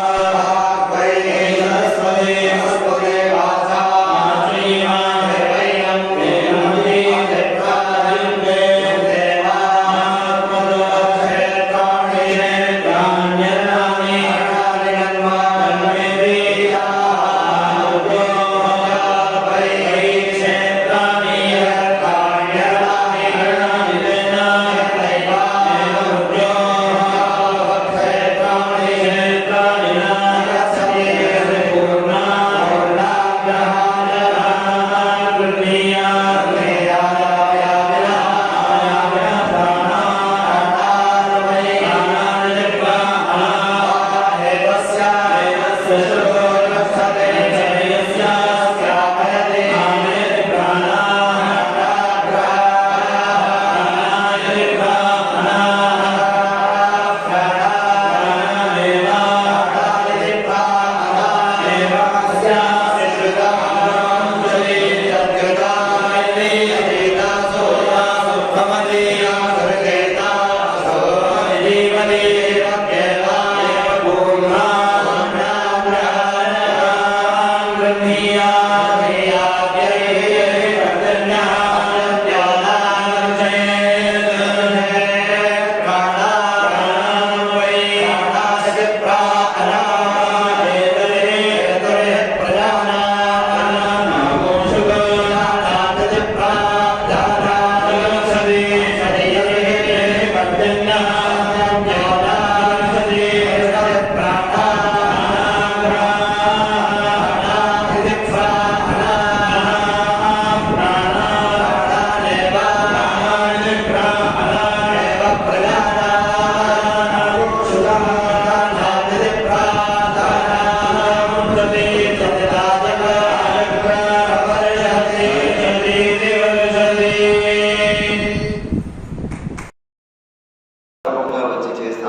Uh...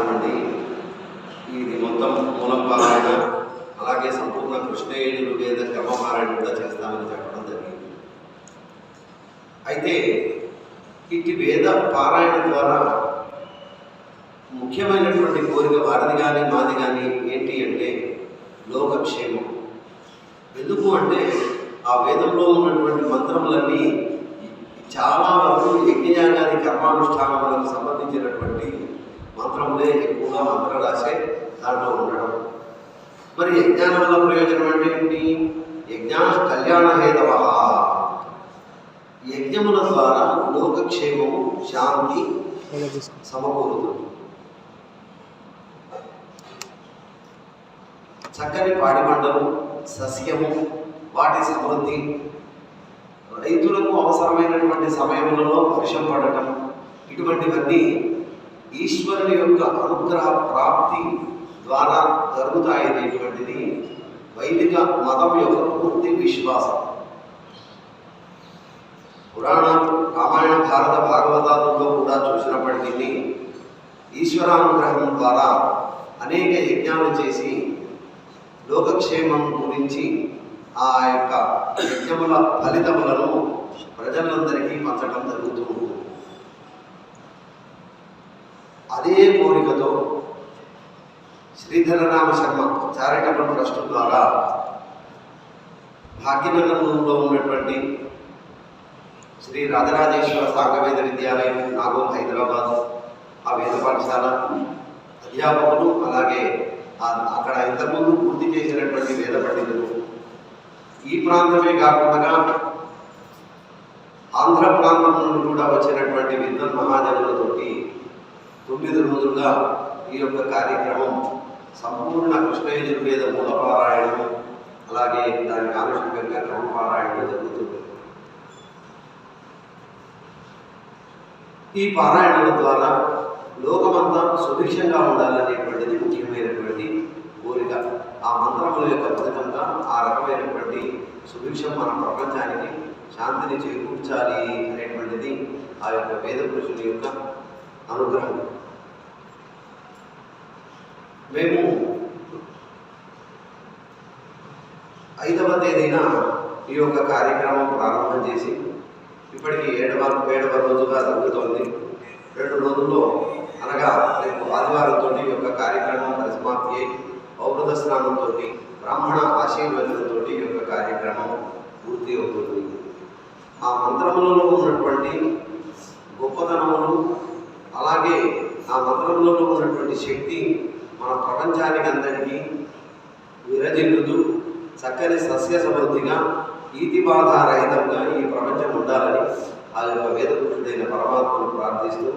చేస్తామండి ఇది మొత్తం మూలపారాయణ అలాగే సంపూర్ణ కృష్ణేయుడు వేద క్రమపారాయణ కూడా చేస్తామని చెప్పడం జరిగింది. అయితే ఇటు వేద పారాయణ ద్వారా ముఖ్యమైనటువంటి కోరిక వారిది కానీ మాది కానీ ఏంటి అంటే లోకక్షేమం. ఎందుకు అంటే ఆ వేదంలో ఉన్నటువంటి మంత్రములన్నీ చాలా వరకు యజ్ఞయాగాది కర్మానుష్ఠానములకు సంబంధించినటువంటి మంత్రములే ఎక్కువగా మంత్రం రాసే దాంట్లో ఉండడం. మరి యజ్ఞానం వల్ల ప్రయోజనం అంటే ఏంటి? యజ్ఞాన కళ్యాణ హేతవ. యజ్ఞముల ద్వారా లోకక్షేమము శాంతి సమకూరుతుంది. చక్కని పాడి పంటలు సస్యము వాటి సమృద్ధి. రైతులకు అవసరమైనటువంటి సమయంలో వర్షం పడటం ఇటువంటివన్నీ ఈశ్వరుని యొక్క అనుగ్రహ ప్రాప్తి ద్వారా జరుగుతాయనేటువంటిది వైదిక మతం యొక్క పూర్తి విశ్వాసం. పురాణ రామాయణ భారత భాగవతాలలో కూడా చూసినప్పటికీ ఈశ్వరానుగ్రహం ద్వారా అనేక యజ్ఞాలు చేసి లోకక్షేమం గురించి ఆ యొక్క యజ్ఞముల ఫలితములను ప్రజలందరికీ పంచడం జరుగుతూ ఉంటుంది. కోరికతో శ్రీధరరామ శర్మ చారిటబుల్ ట్రస్ట్ ద్వారా భాగ్యనగరంలో ఉన్నటువంటి శ్రీ రాజరాజేశ్వర సాంగవేద విద్యాలయం నాగోల్ హైదరాబాద్ ఆ వేద పాఠశాల అధ్యాపకులు అలాగే అక్కడ ఇంతకుముందు పూర్తి చేసినటువంటి వేద పండితులు. ఈ ప్రాంతమే కాకుండా ఆంధ్ర ప్రాంతం నుండి కూడా వచ్చినటువంటి విద్వన్ మహాజనులతోటి తొమ్మిది రోజులుగా ఈ యొక్క కార్యక్రమం సంపూర్ణ కృష్ణయజుర్వేద మూలపారాయణం అలాగే దానికి ఆనుషంగంగా క్రమపారాయణం జరుగుతుంది. ఈ పారాయణం ద్వారా లోకమంతా సుభిక్షంగా ఉండాలనేటువంటిది ముఖ్యమైనటువంటి కోరిక. ఆ మంత్రముల యొక్క ఫలితంగా ఆ రకమైనటువంటి సుభిక్షం మన ప్రపంచానికి శాంతిని చేకూర్చాలి అనేటువంటిది ఆ యొక్క వేద పురుషుని యొక్క అనుగ్రహం. మేము ఐదవ తేదీన ఈ యొక్క కార్యక్రమం ప్రారంభం చేసి ఇప్పటికి ఏడవ ఏడవ రోజుగా జరుగుతోంది. రెండు రోజుల్లో అనగా రేపు ఆదివారంతో ఈ యొక్క కార్యక్రమం పరిసమాప్తి అయి ఔషధ స్నానంతో బ్రాహ్మణ ఆశీర్వచనంతో ఈ యొక్క కార్యక్రమం పూర్తి అవుతుంది. ఆ మంత్రములలో ఉన్నటువంటి గొప్పతనములు అలాగే ఆ మంత్రంలో ఉన్నటువంటి శక్తి మన ప్రపంచానికి అందరికీ విరజిల్లుతూ చక్కని సస్య సమృద్ధిగా ఈతి బాధ రహితంగా ఈ ప్రపంచం ఉండాలని ఆ యొక్క వేద పురుషుడైన పరమాత్మను ప్రార్థిస్తూ